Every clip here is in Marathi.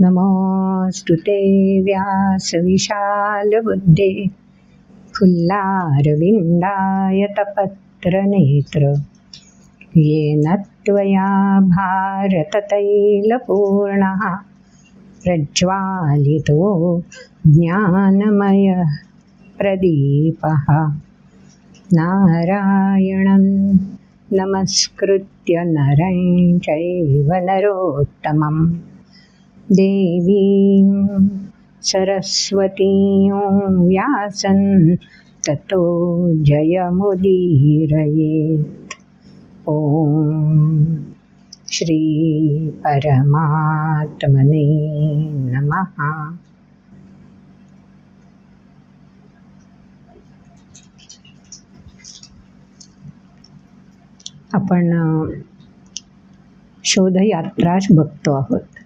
नमोऽस्तु ते व्यासविशालबुद्धे। फुल्लारविन्दाय तपत्रनेत्र। येन त्वया भारततैलपूर्णः। प्रज्वालितो ज्ञानमयः प्रदीपः। नारायणं नमस्कृत्य नरं चैव नरोत्तमं देवीं सरस्वतीं व्यासन् ततो जयमुदीरयेत्। ॐ श्रीपरमात्मने नमः। आपण अ, शोधयात्राच बघतो आहोत.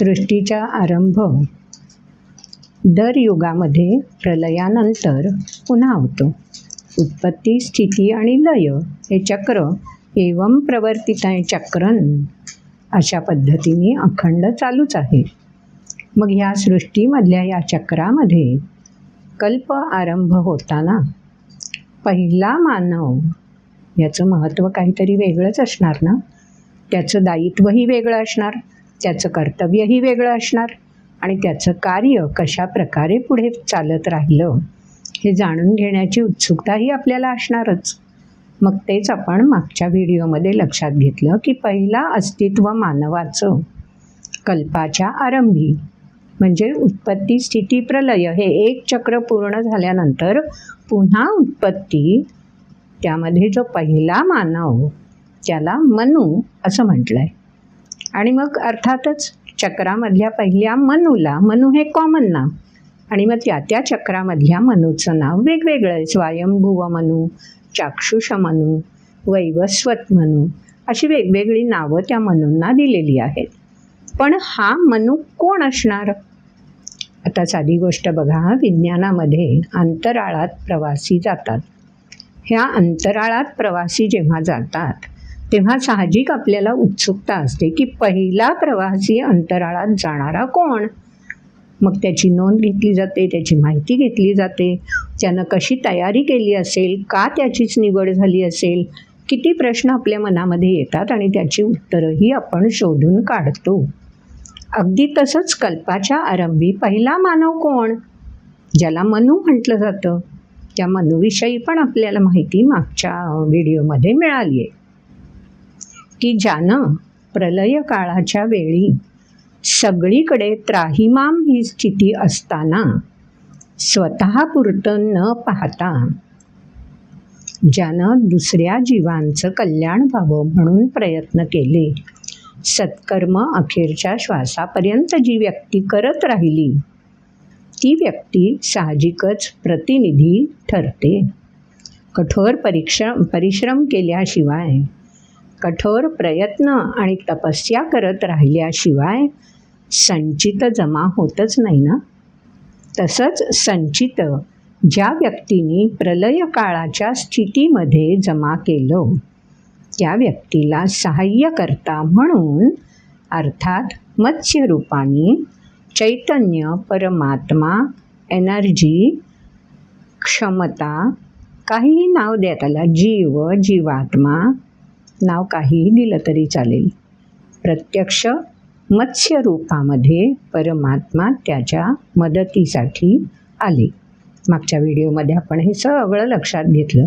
सृष्टीचा आरंभ. दर युगामध्ये प्रलयानंतर पुन्हा होतो. उत्पत्ती स्थिती आणि लय हे चक्र एवम प्रवर्तित चक्रन अशा पद्धतीने अखंड चालूच आहे. मग ह्या सृष्टीमधल्या या चक्रामध्ये कल्प आरंभ होताना पहिला मानव याचं महत्त्व काहीतरी वेगळंच असणार ना? त्याचं दायित्वही वेगळं असणार. त्याचं कर्तव्यही वेगळं असणार आणि त्याचं कार्य कशा प्रकारे पुढे चालत राहिलं हे जाणून घेण्याची उत्सुकताही आपल्याला असणारच. मग तेच आपण मागच्या व्हिडिओमध्ये लक्षात घेतलं की पहिला अस्तित्व मानवाचं. कल्पाच्या आरंभी म्हणजे उत्पत्ती स्थिती प्रलय हे एक चक्र पूर्ण झाल्यानंतर पुन्हा उत्पत्ती त्यामध्ये जो पहिला मानव त्याला मनू असं म्हटलं आहे आणि मग अर्थातच चक्रामधल्या पहिल्या मनूला मनू हे कॉमन नाव. आणि मग त्या त्या चक्रामधल्या मनूचं नाव वेगवेगळं आहे. स्वयंभुव मनू चाक्षुष मनू वैवस्वत मनू अशी वेगवेगळी नावं त्या मनूंना दिलेली आहेत. पण हा मनू कोण असणार? आता साधी गोष्ट बघा विज्ञानामध्ये अंतराळात प्रवासी जातात. ह्या अंतराळात प्रवासी जेव्हा जातात तेव्हा साहजिक आपल्याला उत्सुकता असते की पहिला प्रवासी अंतराळात जाणारा कोण? मग त्याची नोंद घेतली जाते त्याची माहिती घेतली जाते. त्यानं कशी तयारी केली असेल? का त्याचीच निवड झाली असेल? किती प्रश्न आपल्या मनामध्ये येतात आणि त्याची उत्तरंही आपण शोधून काढतो. अगदी तसंच कल्पाच्या आरंभी पहिला मानव कोण? ज्याला मनू म्हटलं जातं. त्या मनूविषयी पण आपल्याला माहिती मागच्या व्हिडिओमध्ये मिळाली आहे की ज्यानं प्रलय काळाच्या वेळी सगळीकडे त्राहिमाम ही स्थिती असताना स्वतःपुरतं न पाहता ज्यानं दुसऱ्या जीवांचं कल्याण व्हावं म्हणून प्रयत्न केले सत्कर्म अखेरच्या श्वासापर्यंत जी व्यक्ती करत राहिली ती व्यक्ती साहजिकच प्रतिनिधी ठरते. कठोर परिश्रम परिश्रम केल्याशिवाय कठोर प्रयत्न आणि तपस्या करत राहिल्याशिवाय संचित जमा होतच नाही ना? तसंच संचित ज्या व्यक्तीने प्रलय काळाच्या स्थितीमध्ये जमा केलं त्या व्यक्तीला सहाय्यकर्ता म्हणून अर्थात मत्स्यरूपाने चैतन्य परमात्मा एनर्जी क्षमता काहीही नाव द्या त्याला जीव जीवात्मा नाव काहीही दिलं तरी चालेल. प्रत्यक्ष मत्स्यरूपामध्ये परमात्मा त्याच्या मदतीसाठी आले. मागच्या व्हिडिओमध्ये आपण हे सगळं लक्षात घेतलं.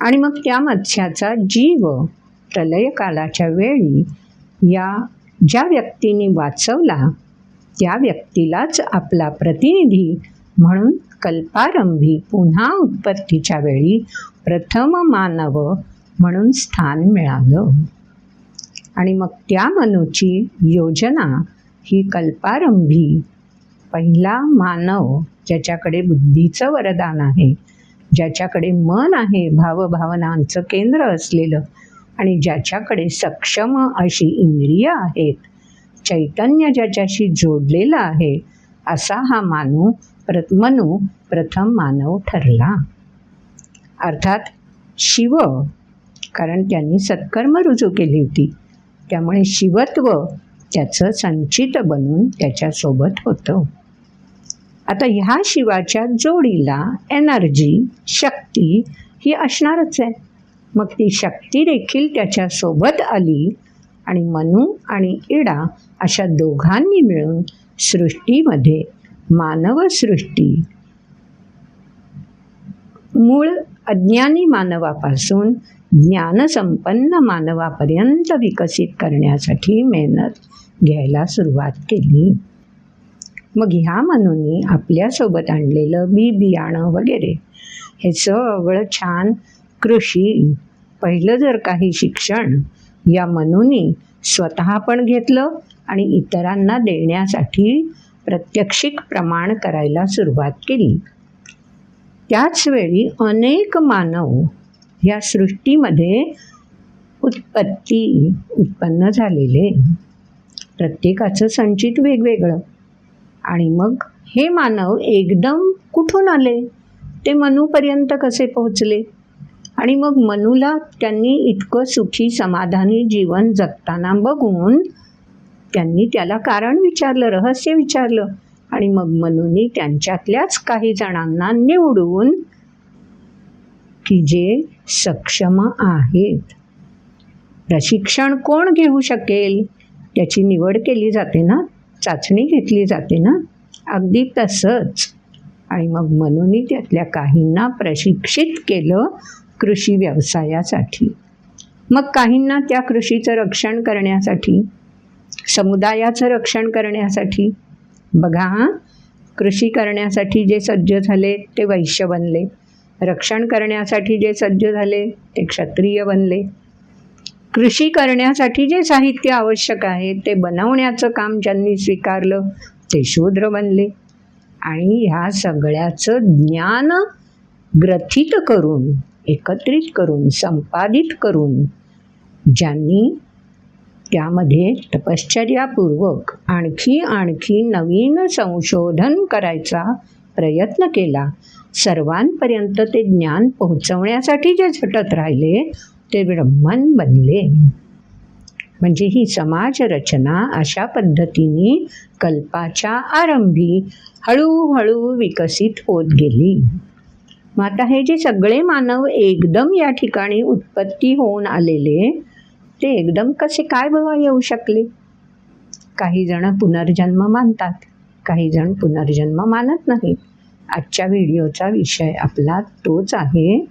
आणि मग त्या मत्स्याचा जीव प्रलयकालाच्या वेळी या ज्या व्यक्तीने वाचवला त्या व्यक्तीलाच आपला प्रतिनिधी म्हणून कल्पारंभी पुन्हा उत्पत्तीच्या वेळी प्रथम मानव म्हणून स्थान मिळालं. आणि मग त्या मनूची योजना ही कल्पारंभी पहिला मानव ज्याच्याकडे बुद्धीचं वरदान आहे ज्याच्याकडे मन आहे भावभावनांचं केंद्र असलेलं आणि ज्याच्याकडे सक्षम अशी इंद्रिय आहेत चैतन्य ज्याच्याशी जोडलेलं आहे असा हा मानू प्र मनू प्रथम मानव ठरला. अर्थात शिव कारण त्यांनी सत्कर्म रुजू केली होती त्यामुळे शिवत्व त्याचं संचित बनून त्याच्यासोबत होतं. आता ह्या शिवाच्या जोडीला एनर्जी शक्ती ही असणारच आहे. मग ती शक्ती देखील त्याच्यासोबत आली आणि मनू आणि इडा अशा दोघांनी मिळून सृष्टीमध्ये मानवसृष्टी मूळ अज्ञानी मानवापासून ज्ञानसंपन्न मानवापर्यंत विकसित करण्यासाठी मेहनत घ्यायला सुरुवात केली. मग ह्या मनूनी आपल्यासोबत आणलेलं बी बियाणं वगैरे हे सगळं छान कृषी. पहिलं जर काही शिक्षण या मनूनी स्वतः पण घेतलं आणि इतरांना देण्यासाठी प्रत्यक्षिक प्रमाण करायला सुरुवात केली. त्याचवेळी अनेक मानव या सृष्टीमध्ये उत्पत्ती उत्पन्न झालेले. प्रत्येकाचं संचित वेगवेगळं. आणि मग हे मानव एकदम कुठून आले? ते मनूपर्यंत कसे पोहोचले? आणि मग मनूला त्यांनी इतकं सुखी समाधानी जीवन जगताना बघून त्यांनी त्याला कारण विचारलं रहस्य विचारलं. आणि मग मनूनी त्यांच्यातल्याच काही जणांना निवडून की जे सक्षम आहेत. प्रशिक्षण कोण घेऊ शकेल? त्याची निवड केली जाते ना? चाचणी घेतली जाते ना? अगदी तसंच. आणि मग मनूनी त्यातल्या काहींना प्रशिक्षित केलं कृषी व्यवसायासाठी. मग काहींना त्या कृषीचं रक्षण करण्यासाठी? समुदायाचं रक्षण करण्यासाठी? बघा हां कृषी करण्यासाठी जे सज्ज झाले ते वैश्य बनले. रक्षण करण्यासाठी जे सज्ज झाले ते क्षत्रिय बनले. कृषी करण्यासाठी जे साहित्य आवश्यक आहे ते बनवण्याचं काम ज्यांनी स्वीकारलं ते शूद्र बनले. आणि ह्या सगळ्याचं ज्ञान ग्रथित करून एकत्रित करून संपादित करून ज्यांनी त्यामध्ये तपश्चर्यापूर्वक आणखी आणखी नवीन संशोधन करायचा प्रयत्न केला. सर्वांपर्यंत ते ज्ञान पोहोचवण्यासाठी जे झटत राहिले ते ब्रह्मन बनले. म्हणजे ही समाज रचना अशा पद्धतीने कल्पाच्या आरंभी हळूहळू विकसित होत गेली. मग आता हे जे सगळे मानव एकदम या ठिकाणी उत्पत्ती होऊन आलेले ते एकदम कसे काय बघा येऊ शकले? काही जण पुनर्जन्म मानतात. काही जण पुनर्जन्म मानत नाहीत. आजच्या व्हिडिओचा विषय आपला तोच आहे.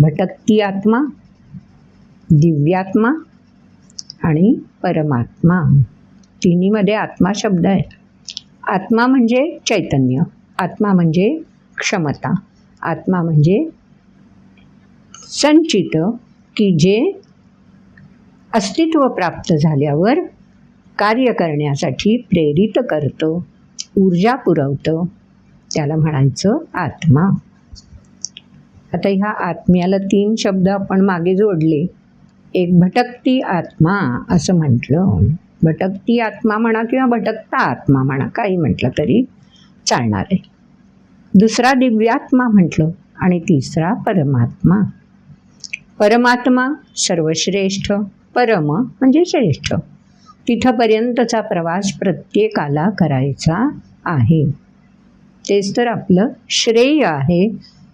भटकती आत्मा दिव्यात्मा आणि परमात्मा. तिन्हीमध्ये आत्मा शब्द आहे. आत्मा म्हणजे चैतन्य आत्मा म्हणजे क्षमता आत्मा म्हणजे संचित की जे अस्तित्व प्राप्त झाल्यावर कार्य करण्यासाठी प्रेरित करतं ऊर्जा पुरवतं. त्याला म्हणायचं आत्मा. आता ह्या आत्म्याला तीन शब्द आपण मागे जोडले. एक भटकती आत्मा असं म्हटलं. भटकती आत्मा म्हणा किंवा भटकता आत्मा म्हणा काही म्हटलं तरी चालणार आहे. दुसरा दिव्यात्मा म्हटलं आणि तिसरा परमात्मा. परमात्मा सर्वश्रेष्ठ परम म्हणजे श्रेष्ठ. तिथंपर्यंतचा प्रवास प्रत्येकाला करायचा आहे. तेच तर आपलं श्रेय आहे.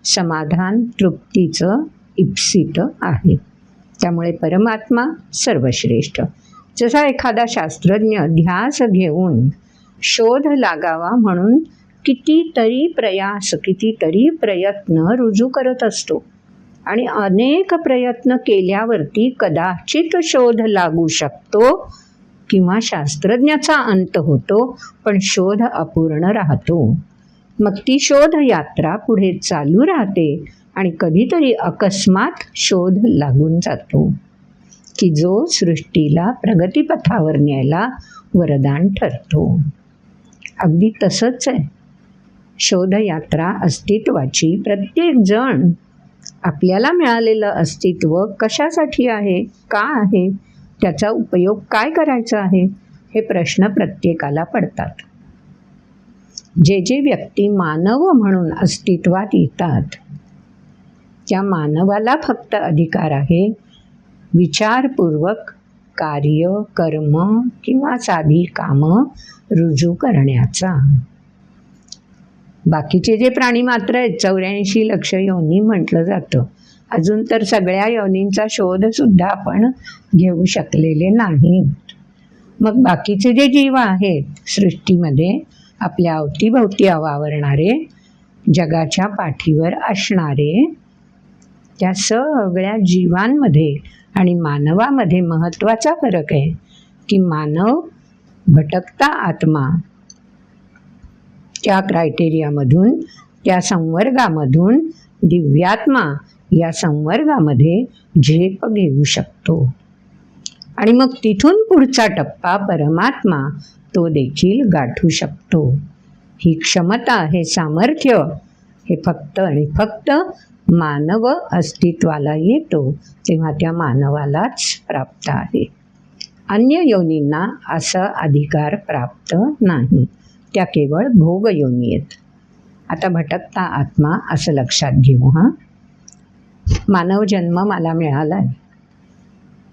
समाधान तृप्तीचं इप्सित आहे. त्यामुळे परमात्मा सर्वश्रेष्ठ. जसा एखादा शास्त्रज्ञ ध्यास घेऊन शोध लागावा म्हणून कितीतरी प्रयास कितीतरी प्रयत्न रुजू करत असतो आणि अनेक प्रयत्न केल्यावरती कदाचित शोध लागू शकतो किंवा शास्त्रज्ञाचा अंत होतो पण शोध अपूर्ण राहतो. मग ती शोध यात्रा पुढे चालू राहते आणि कधीतरी अकस्मात शोध लागून जातो. की जो सृष्टीला प्रगतीपथावर न्यायला वरदान ठरतो. अगदी तसंच आहे. शोधयात्रा अस्तित्वाची प्रत्येक जण. आपल्याला मिळालेलं अस्तित्व कशासाठी आहे? का आहे? त्याचा उपयोग काय करायचा आहे? हे प्रश्न प्रत्येकाला पडतात. जे जे व्यक्ती मानव म्हणून अस्तित्वात येतात त्या मानवाला फक्त अधिकार आहे विचारपूर्वक कार्य कर्म किंवा साधी कामं रुजू करण्याचा. बाकीचे जे प्राणी मात्र आहेत चौऱ्याऐंशी लक्ष योनी म्हटलं जातं. अजून तर सगळ्या योनींचा शोधसुद्धा आपण घेऊ शकलेले नाही. मग बाकीचे जे जीव आहेत सृष्टीमध्ये आपल्या अवतीभोवती वावरणारे जगाच्या पाठीवर असणारे त्या सगळ्या जीवांमध्ये आणि मानवामध्ये महत्त्वाचा फरक आहे की मानव भटकता आत्मा त्या क्रायटेरियामधून त्या संवर्गामधून दिव्यात्मा या संवर्गामध्ये झेप घेऊ शकतो. आणि मग तिथून पुढचा टप्पा परमात्मा तो देखील गाठू शकतो. ही क्षमता हे सामर्थ्य हे फक्त आणि फक्त मानव अस्तित्वाला येतो तेव्हा त्या मानवालाच प्राप्त आहे. अन्य योनींना असा अधिकार प्राप्त नाही. त्या केवळ भोग योनी आहेत. आता भटकता आत्मा असं लक्षात घेऊ हां. मानव जन्म मला मिळाला आहे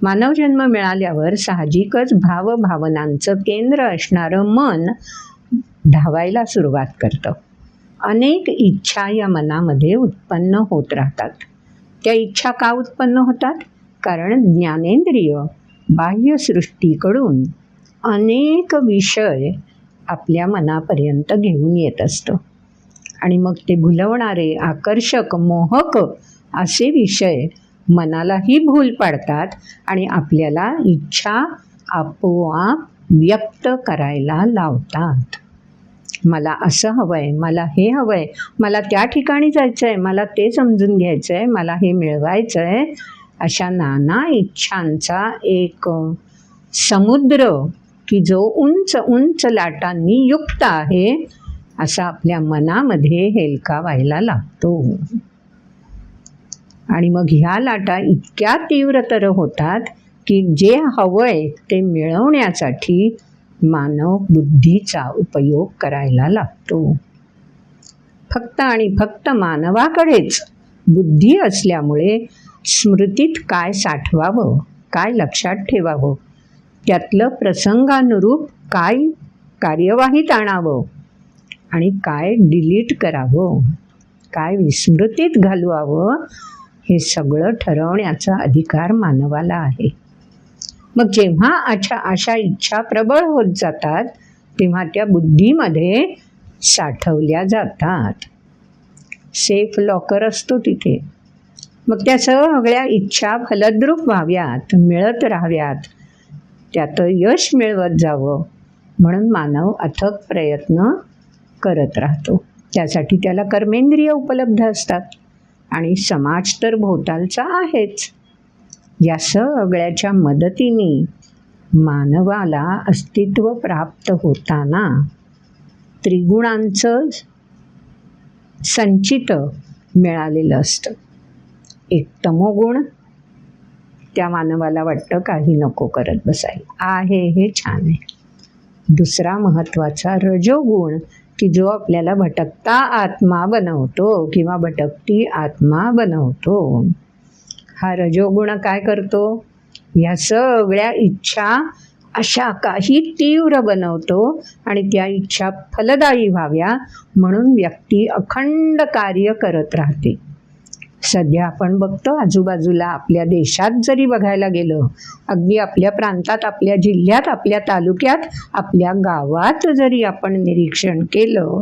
मानव जन्म मिळाल्यावर साहजिकच भावभावनांचं केंद्र असणारं मन धावायला सुरुवात करतं. अनेक इच्छा या मनामध्ये उत्पन्न होत राहतात. त्या इच्छा का उत्पन्न होतात? कारण ज्ञानेंद्रिय बाह्यसृष्टीकडून अनेक विषय आपल्या मनापर्यंत घेऊन येत असतं. आणि मग ते भुलवणारे आकर्षक मोहक असे विषय मनालाही भूल पाडतात आणि आपल्याला इच्छा आपोआप व्यक्त करायला लावतात. मला असं हवं आहे मला हे हवं आहे मला त्या ठिकाणी जायचं आहे मला ते समजून घ्यायचं आहे मला हे मिळवायचं आहे अशा नाना इच्छांचा एक समुद्र की जो उंच उंच लाटांनी युक्त आहे असा आपल्या मनामध्ये हेलका व्हायला लागतो. आणि मग ह्या लाटा इतक्या तीव्रतर होतात की जे हवंय ते मिळवण्यासाठी मानव बुद्धीचा उपयोग करायला लागतो. फक्त आणि फक्त मानवाकडेच बुद्धी असल्यामुळे स्मृतीत काय साठवावं काय लक्षात ठेवावं त्यातलं प्रसंगानुरूप काय कार्यवाहीत आणावं आणि काय डिलीट करावं काय विस्मृतीत घालवावं हे सगळं ठरवण्याचा अधिकार मानवाला आहे. मग जेव्हा अशा अशा इच्छा प्रबळ होत जातात तेव्हा त्या बुद्धीमध्ये साठवल्या जातात. सेफ लॉकर असतो तिथे. मग त्या सगळ्या इच्छा फलद्रूप व्हाव्यात मिळत राहाव्यात. त्यात यश मिळवत जावं म्हणून मानव अथक प्रयत्न करत राहतो. त्यासाठी त्याला कर्मेंद्रिय उपलब्ध असतात. आणि समाज तर भोवतालचा आहेच. या सगळ्याच्या मदतीने मानवाला अस्तित्व प्राप्त होताना त्रिगुणांचं संचित मिळालेलं असतं. एक तमोगुण त्या मानवाला वाटतं काही नको करत बसायला. आहे हे छान आहे. दुसरा महत्त्वाचा रजोगुण की जो आपल्याला भटकता आत्मा बनवतो किंवा भटकती आत्मा बनवतो. हा रजोगुण काय करतो? ह्या सगळ्या इच्छा अशा काही तीव्र बनवतो आणि त्या इच्छा फलदायी व्हाव्या म्हणून व्यक्ती अखंड कार्य करत राहते. सध्या आपण बघतो आजूबाजूला आपल्या देशात जरी बघायला गेलं अगदी आपल्या प्रांतात आपल्या जिल्ह्यात आपल्या तालुक्यात आपल्या गावात जरी आपण निरीक्षण केलं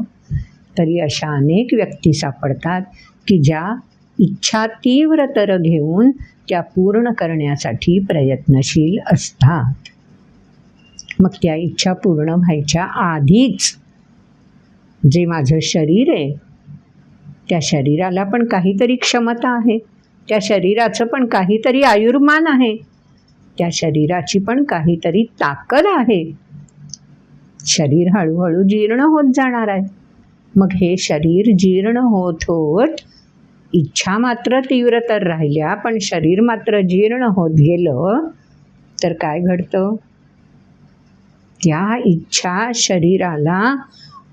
तरी अशा अनेक व्यक्ती सापडतात की ज्या इच्छा तीव्रतर घेऊन त्या पूर्ण करण्यासाठी प्रयत्नशील असतात. मग त्या इच्छा पूर्ण व्हायच्या आधीच जे माझं शरीर आहे त्या शरीराला पण काहीतरी क्षमता आहे. त्या शरीराचं पण काहीतरी आयुर्मान आहे. त्या शरीराची पण काहीतरी ताकद आहे. शरीर हळूहळू जीर्ण होत जाणार आहे. मग हे शरीर जीर्ण होत होत इच्छा मात्र तीव्र तर राहिल्या पण शरीर मात्र जीर्ण होत गेलं तर काय घडतं? त्या इच्छा शरीराला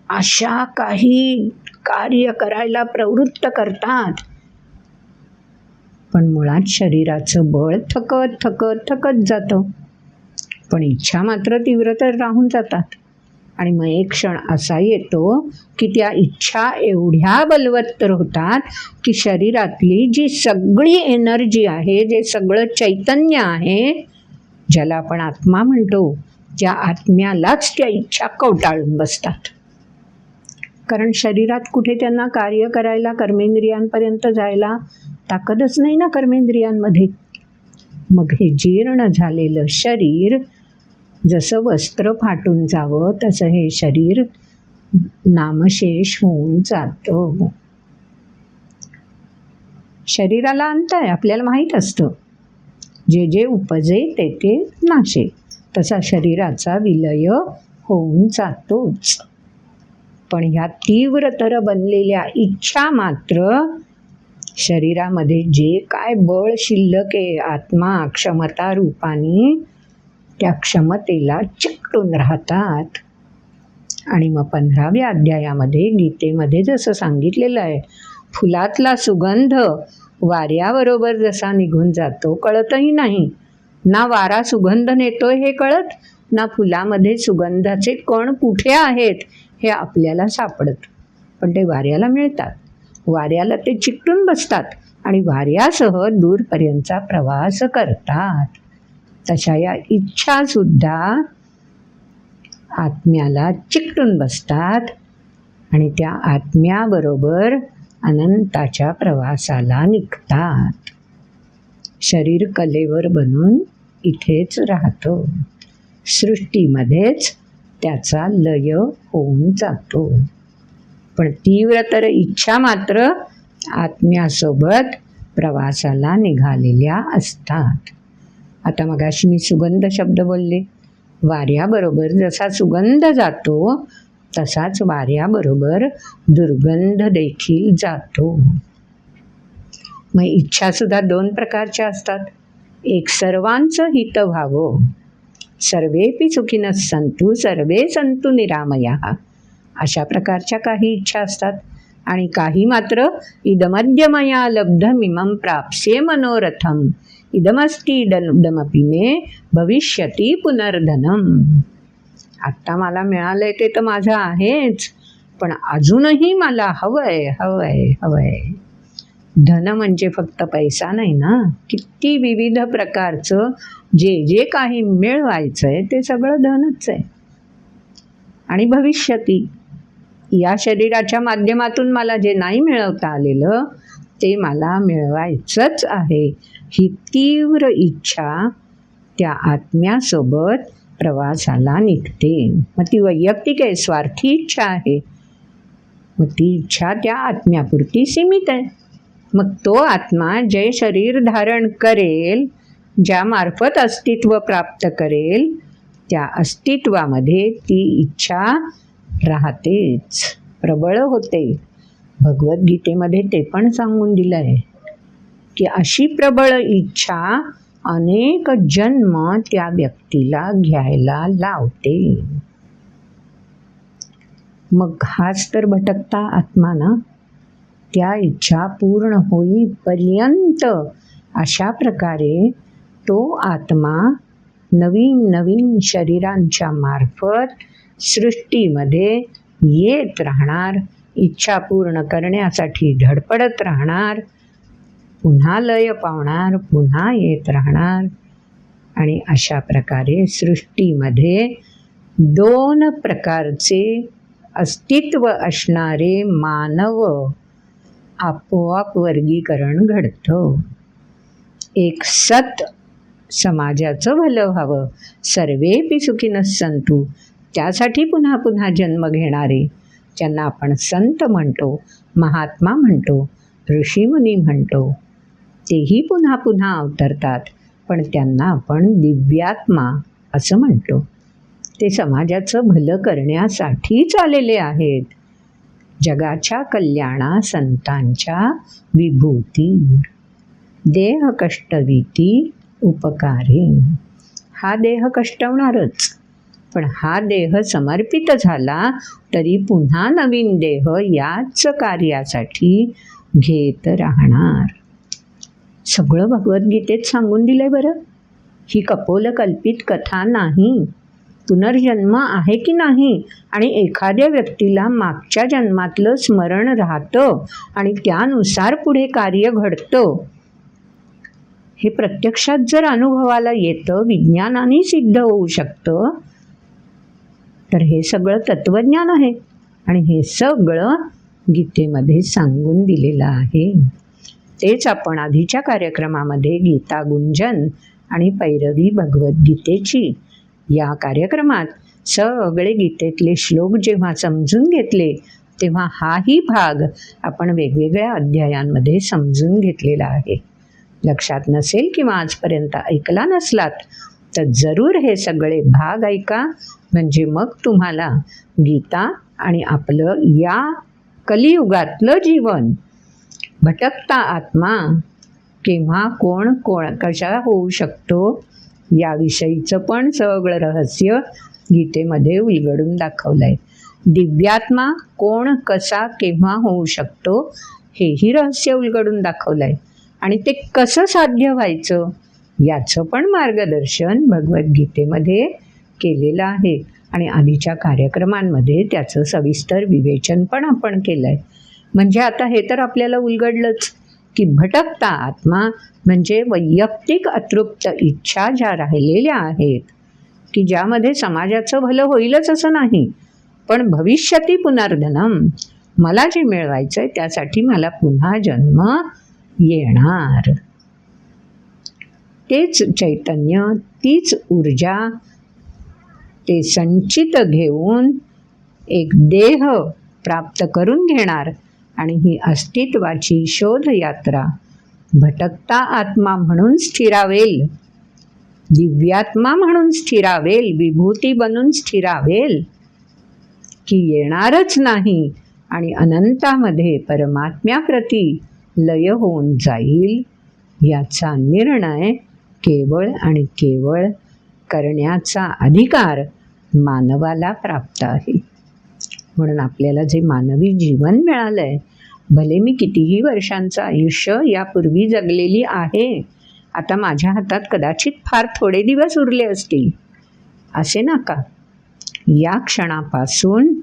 अशा काही कार्य करायला प्रवृत्त करतात. पण मुळात शरीराचं बळ थकत थकत थकत जातं. पण इच्छा मात्र तीव्र तर राहून जातात. आणि मग एक क्षण असा येतो की त्या इच्छा एवढ्या बलवत्तर होतात की शरीरातली जी सगळी एनर्जी आहे जे सगळं चैतन्य आहे ज्याला आपण आत्मा म्हणतो त्या आत्म्यालाच त्या इच्छा कवटाळून बसतात. कारण शरीरात कुठे त्यांना कार्य करायला कर्मेंद्रियांपर्यंत जायला ताकदच नाही ना कर्मेंद्रियांमध्ये. मग हे जीर्ण झालेलं शरीर जसं वस्त्र फाटून जावं तसं हे शरीर नामशेष होऊन जातं. शरीराला अंत आहे आपल्याला माहीत असतं. जे जे उपजे ते ते नाशे. तसा शरीराचा विलय होऊन जातोच. पण ह्या तीव्रतर बनलेल्या इच्छा मात्र शरीरामध्ये जे काय बळ शिल्लक आहे आत्मा क्षमता रूपाने त्या क्षमतेला चिकटून राहतात. आणि मग पंधराव्या अध्यायामध्ये गीतेमध्ये जसं सांगितलेलं आहे फुलातला सुगंध वाऱ्याबरोबर जसा निघून जातो कळतही नाही. ना वारा सुगंध नेतोय हे कळत ना फुलामध्ये सुगंधाचे कण कुठे आहेत हे आपल्याला सापडत. पण ते वाऱ्याला मिळतात. वाऱ्याला ते चिकटून बसतात आणि वाऱ्यासह दूरपर्यंतचा प्रवास करतात. तशा या इच्छासुद्धा आत्म्याला चिकटून बसतात आणि त्या आत्म्याबरोबर अनंताच्या प्रवासाला निघतात. शरीर कलेवर बनून इथेच राहतो. सृष्टीमध्येच त्याचा लय होऊन जातो. पण तीव्र तर इच्छा मात्र आत्म्यासोबत प्रवासाला निघालेल्या असतात. आता मगाशी मी सुगंध शब्द बोलले. वाऱ्याबरोबर जसा सुगंध जातो तसाच वाऱ्याबरोबर दुर्गंध देखील जातो. मग इच्छासुद्धा दोन प्रकारच्या असतात. एक सर्वांचं हित व्हावं सर्वेपी सुखीनच संतु सर्वे संतु निरामया। अशा प्रकारच्या काही इच्छा असतात. आणि काही मात्र इदमद्य मया लब्धमिमं प्राप्स्ये मनोरथम। इदमस्ती इदमपि मे भविष्यती पुनर्धनम। आत्ता मला मिळालंय ते तर माझं आहेच पण अजूनही मला हवंय हवंय हवंय। धन म्हणजे फक्त पैसा नाही ना? किती विविध प्रकारचं जे जे काही मिळवायचं आहे ते सगळं धनच आहे. आणि भविष्यती या शरीराच्या माध्यमातून मला जे नाही मिळवता आलेलं ते मला मिळवायचंच आहे. ही तीव्र इच्छा त्या आत्म्यासोबत प्रवासाला निघते. मग ती वैयक्तिक आहे स्वार्थी इच्छा आहे. मग ती इच्छा त्या आत्म्यापुरती सीमित आहे. मग तो आत्मा जे शरीर धारण करेल ज्यामार्फत अस्तित्व प्राप्त करेल त्या अस्तित्वामध्ये ती इच्छा राहतेच प्रबळ होते. भगवद्गीतेमध्ये ते पण सांगून दिलं आहे की अशी प्रबळ इच्छा अनेक जन्म त्या व्यक्तीला घ्यायला लावते. मग हाच तर भटकता आत्मा ना? त्या इच्छा पूर्ण होईपर्यंत अशा प्रकारे तो आत्मा नवीन नवीन शरीरांच्या मार्फत सृष्टीमध्ये येत राहणार इच्छा पूर्ण करण्यासाठी धडपडत राहणार पुन्हा लय पावणार पुन्हा येत राहणार आणि अशा प्रकारे सृष्टीमध्ये दोन प्रकारचे अस्तित्व असणारे मानव आपोआप वर्गीकरण घडतं. एक सत समाजाचं भलं व्हावं. सर्वेपी सुखी संतू त्यासाठी पुन्हा पुन्हा जन्म घेणारे. ज्यांना आपण संत म्हणतो महात्मा म्हणतो ऋषीमुनी म्हणतो तेही पुन्हा पुन्हा अवतरतात. पण त्यांना आपण दिव्यात्मा असं म्हणतो. ते समाजाचं भलं करण्यासाठीच आलेले आहेत. जगाच्या कल्याणा संतांच्या विभूती. देह कष्टविती उपकारी. हा देह कष्टवणारच पण हा देह समर्पित झाला तरी पुन्हा नवीन देह याच कार्यासाठी घेत राहणार. सगळं भगवद्गीतेत सांगून दिलंय बरं. ही कपोलकल्पित कथा नाही. पुनर्जन्म आहे की नाही? आणि एखाद्या व्यक्तीला मागच्या जन्मातलं स्मरण राहतं आणि त्यानुसार पुढे कार्य घडतं. हे प्रत्यक्षात जर अनुभवाला येतं विज्ञानाने सिद्ध होऊ शकतं तर हे सगळं तत्त्वज्ञान आहे. आणि हे सगळं गीतेमध्ये सांगून दिलेलं आहे. तेच आपण आधीच्या कार्यक्रमामध्ये गीता गुंजन आणि पैरवी भगवद्गीतेची या कार्यक्रमात सगळे गीतेतले श्लोक जेव्हा समजून घेतले तेव्हा हाही भाग आपण वेगवेगळ्या अध्यायांमध्ये समजून घेतलेला आहे. लक्षात नसेल किंवा आजपर्यंत ऐकला नसलात तर जरूर हे सगळे भाग ऐका. म्हणजे मग तुम्हाला गीता आणि आपलं या कलियुगातलं जीवन भटकता आत्मा केव्हा कोण कोण कशा होऊ शकतो याविषयीचं पण सगळं रहस्य गीतेमध्ये उलगडून दाखवलं आहे दिव्यात्मा कोण कसा केव्हा होऊ शकतो हेही रहस्य उलगडून दाखवलं आहे आणि ते कसं साध्य व्हायचं याचं पण मार्गदर्शन भगवद्गीतेमध्ये केलेलं आहे. आणि आधीच्या कार्यक्रमांमध्ये त्याचं सविस्तर विवेचन पण आपण केलं आहे म्हणजे आता हे तर आपल्याला उलगडलंच. की भटकता आत्मा म्हणजे वैयक्तिक अतृप्त इच्छा ज्या राहिलेल्या आहेत की ज्यामध्ये समाजाचं भलं होईलच असं नाही पण भविष्याती पुनर्धनम मला जे मिळवायचं आहे त्यासाठी मला पुन्हा जन्म येणार. तेच चैतन्य तीच ऊर्जा ते संचित घेऊन एक देह प्राप्त करून घेणार. आणि ही अस्तित्वाची शोधयात्रा भटकता आत्मा म्हणून स्थिरावेल. दिव्यात्मा म्हणून स्थिरावेल विभूती बनून स्थिरावेल. की येणारच नाही आणि अनंतामध्ये परमात्म्याप्रती लय होऊन जाईल याचा निर्णय केवळ आणि केवळ करण्याचा अधिकार मानवाला प्राप्त आहे. म्हणून आपल्याला जे मानवी जीवन मिळालं आहे भले मी कितीही वर्षांचं आयुष्य यापूर्वी जगलेली आहे आता माझ्या हातात कदाचित फार थोडे दिवस उरले असतील. असे नका या क्षणापासून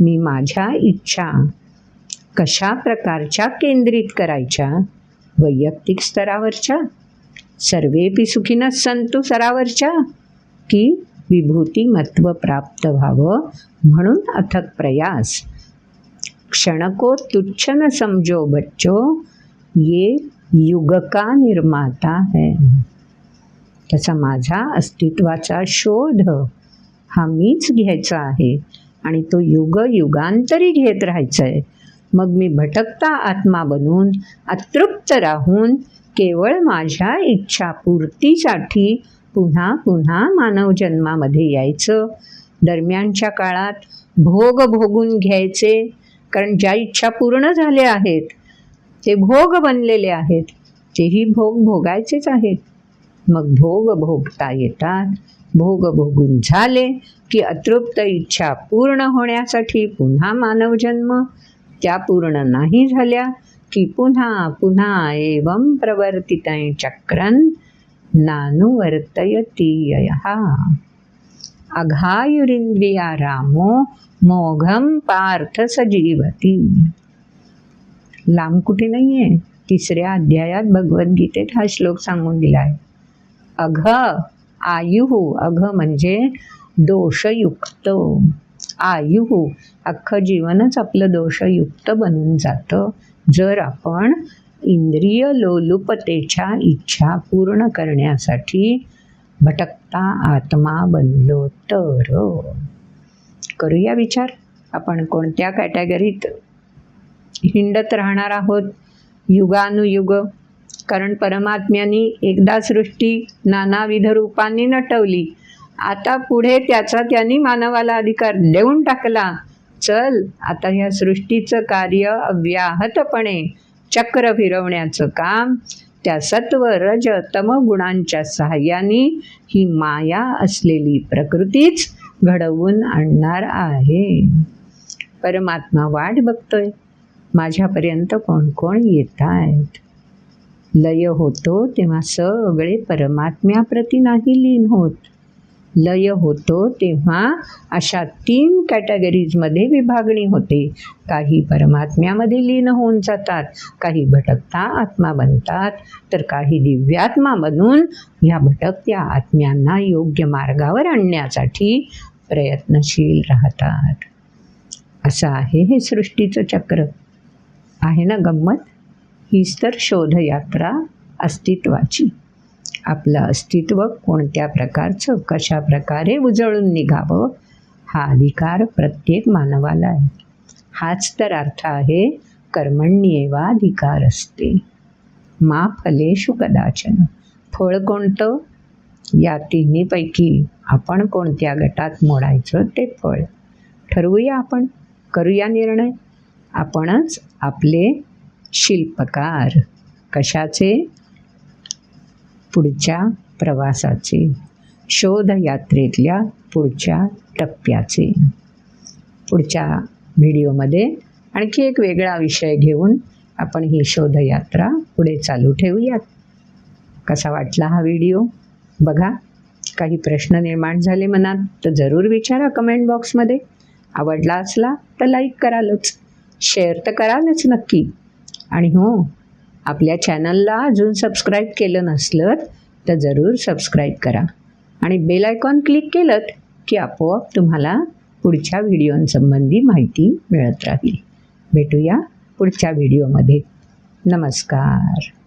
मी माझ्या इच्छा कशा प्रकारच्या केंद्रित करायच्या? वैयक्तिक स्तरावरच्या? सर्वेपी सुखीनच संतू स्तरावरच्या की विभूतिमत्व प्राप्त व्हावं म्हणून अथक प्रयास. क्षणको तुच्छ न समजो बच्चो ये युग का निर्माता है. तसा माझा अस्तित्वाचा शोध हा मीच घ्यायचा आहे आणि तो युग युगांतरी घेत राहायचा आहे मग मी भटकता आत्मा बनून अतृप्त राहून केवळ माझ्या इच्छापूर्तीसाठी पुन्हा पुन्हा मानव जन्मामध्ये यायचं. दरम्यानच्या काळात भोग भोगून घ्यायचे कारण ज्या इच्छा पूर्ण झाल्या आहेत ते भोग बनलेले आहेत तेही भोग भोगायचेच आहेत. मग भोग भोगता येतात भोग भोगून झाले की अतृप्त इच्छा पूर्ण होण्यासाठी पुन्हा मानवजन्म त्या पूर्ण नाही झाल्या की पुन्हा पुन्हा एवं प्रवर्तित चक्रन नानुवर्तयती यहा अघायुरिंद्रिया रामो मोघम पार्थ सजीवती लांब कुठे नाही आहे तिसऱ्या अध्यायात भगवद्गीतेत हा श्लोक सांगून दिला आहे अघ आयुः अघ म्हणजे दोषयुक्त आयुः अख्खं जीवनच आपलं दोषयुक्त बनून जातं जर आपण इंद्रिय लोलुपतेच्या इच्छा पूर्ण करण्यासाठी भटकता आत्मा बनलो तर करूया विचार. आपण कोणत्या कॅटेगरीत हिंडत राहणार आहोत? युगानुयुग. कारण परमात्म्यानी एकदा सृष्टी नानाविध रूपांनी नटवली. आता पुढे त्याचा त्यांनी मानवाला अधिकार देऊन टाकला. चल आता ह्या सृष्टीचं कार्य अव्याहतपणे. चक्र फिरवण्याचं काम त्या सत्व रज तम गुणांच्या सहाय्याने ही माया असलेली प्रकृतीच घडवून आणणार आहे. परमात्मा वाट बघतोय. माझ्यापर्यंत कोण कोण येत आहेत लय होतो तेव्हा सगळे परमात्म्याप्रती नाही लीन होत. लय होतो तेव्हा अशा तीन कॅटेगरीजमध्ये विभागणी होते. काही परमात्म्यामध्ये लीन होऊन जातात काही भटकता आत्मा बनतात. तर काही दिव्यात्मा बनून ह्या भटकत्या आत्म्यांना योग्य मार्गावर आणण्यासाठी प्रयत्नशील राहतात. असं आहे हे सृष्टीचं चक्र. आहे ना गंमत? हीच तर शोधयात्रा अस्तित्वाची. आपलं अस्तित्व कोणत्या प्रकारचं कशा प्रकारे उजळून निघावं हा अधिकार प्रत्येक मानवाला आहे. हाच तर अर्थ आहे कर्मण्येवा अधिकार असते मा फलेशु कदाचन. फळ कोणतं? या तिन्हीपैकी आपण कोणत्या गटात मोडायचं ते फळ. ठरवूया आपण. करूया निर्णय. आपणच आपले शिल्पकार. कशाचे? पुढच्या प्रवासाचे शोधयात्रेतल्या पुढच्या टप्प्याचे. पुढच्या व्हिडिओमध्ये आणखी एक वेगळा विषय घेऊन आपण ही शोधयात्रा पुढे चालू ठेवूयात. कसा वाटला हा व्हिडिओ? बघा काही प्रश्न निर्माण झाले मनात तर जरूर विचारा कमेंट बॉक्समध्ये आवडला असला तर लाईक करालच शेअर तर करालच नक्की. आणि हो आपल्या चॅनलला अजून सबस्क्राईब केलं नसलं तर जरूर सबस्क्राईब करा. आणि बेल आयकॉन क्लिक केलं की आपोआप तुम्हाला पुढच्या व्हिडिओंसंबंधी माहिती मिळत राहील. भेटूया पुढच्या व्हिडिओमध्ये नमस्कार.